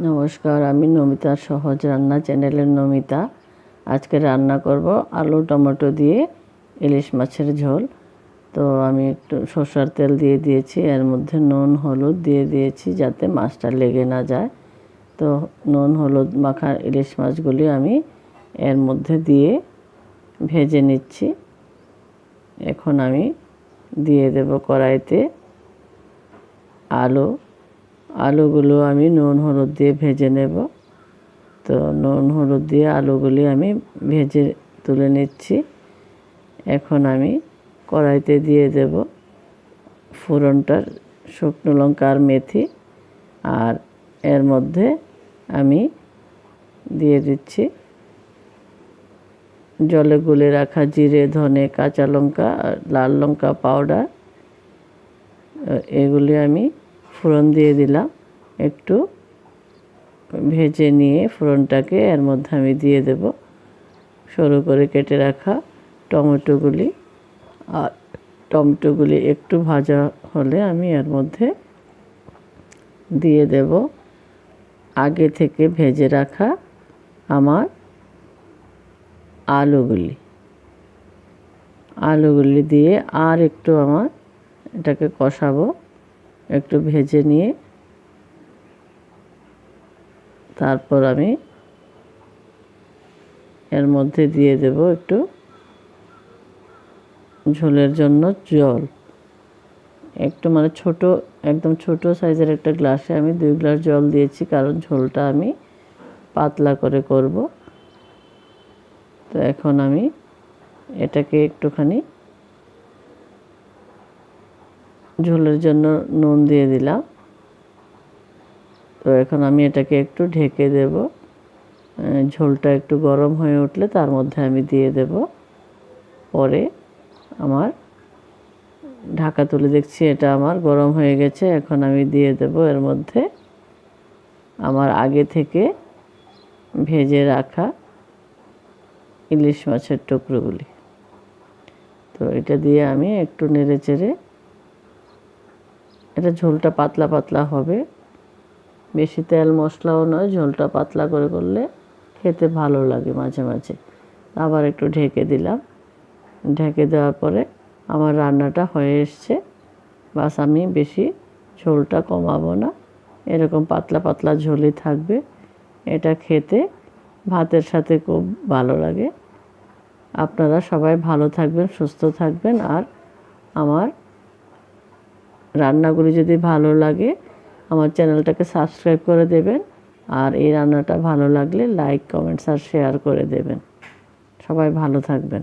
নমস্কার, আমি নমিতার সহজ, রান্না চ্যানেলের নমিতা। আজকে রান্না করব আলু, টমেটো দিয়ে ইলিশ মাছের ঝোল। তো আমি একটু সর্ষার তেল দিয়ে দিয়েছি, এর মধ্যে নুন, হলুদ দিয়ে দিয়েছি যাতে মাছটা লেগে না যায়। তো নুন, হলুদ মাখা ইলিশ মাছগুলি আমি এর মধ্যে দিয়ে ভেজে নিচ্ছি। এখন আমি দিয়ে দেব কড়াইতে আলু আলুগুলো আমি নুন, হলুদ দিয়ে ভেজে নেব। তো নুন, হলুদ দিয়ে আলুগুলি আমি ভেজে তুলে নিচ্ছি। এখন আমি কড়াইতে দিয়ে দেব ফোড়নটার শুকনো লঙ্কা আর মেথি। আর এর মধ্যে আমি দিয়ে দিচ্ছি জলে গুলে রাখা জিরে, ধনে, কাঁচা লঙ্কা আর লাল লঙ্কা পাউডার। এগুলি আমি ফোড়ন দিয়ে দিলাম। একটু ভেজে নিয়ে ফোড়নটাকে এর মধ্যে আমি দিয়ে দেব। সরু করে কেটে রাখা টমেটোগুলি। আর টমেটোগুলি একটু ভাজা হলে আমি এর মধ্যে দিয়ে দেব। আগে থেকে ভেজে রাখা আমার আলুগুলি। আলুগুলি দিয়ে আর একটু আমার এটাকে কষাবো। একটু ভেজে নিয়ে তারপর আমি এর মধ্যে দিয়ে দেব একটু ঝোলের জন্য জল। একটু মানে ছোট, একদম ছোট সাইজের একটা গ্লাসে আমি দুই গ্লাস জল দিয়েছি, কারণ ঝোলটা আমি পাতলা করে করব। তো এখন আমি এটাকে একটুখানি ঝোলের জন্য নুন দিয়ে দিলাম। তো এখন আমি এটাকে একটু ঢেকে দেব। ঝোলটা একটু গরম হয়ে উঠলে তার মধ্যে আমি দিয়ে দেব। পরে আমার ঢাকা তুলে দেখছি এটা আমার গরম হয়ে গেছে, এখন আমি দিয়ে দেব এর মধ্যে আমার আগে থেকে ভেজে রাখা ইলিশ মাছের টুকরোগুলি। তো এটা দিয়ে আমি একটু নেড়ে চেড়ে এটা ঝোলটা পাতলা পাতলা হবে। বেশি তেল মশলাও নয়, ঝোলটা পাতলা করে করলে খেতে ভালো লাগে মাঝে মাঝে। আবার একটু ঢেকে দিলাম। ঢেকে দেওয়ার পরে আমার রান্নাটা হয়ে এসছে। বাস আমি বেশি ঝোলটা কমাবো না। এরকম পাতলা পাতলা ঝোলই থাকবে। এটা খেতে ভাতের সাথে খুব ভালো লাগে। আপনারা সবাই ভালো থাকবেন, সুস্থ থাকবেন আর আমার রান্নাগুলি যদি ভালো লাগে, আমার চ্যানেলটাকে সাবস্ক্রাইব করে দেবেন। আর এই রান্নাটা ভালো লাগলে লাইক, কমেন্টস আর শেয়ার করে দেবেন। সবাই ভালো থাকবেন।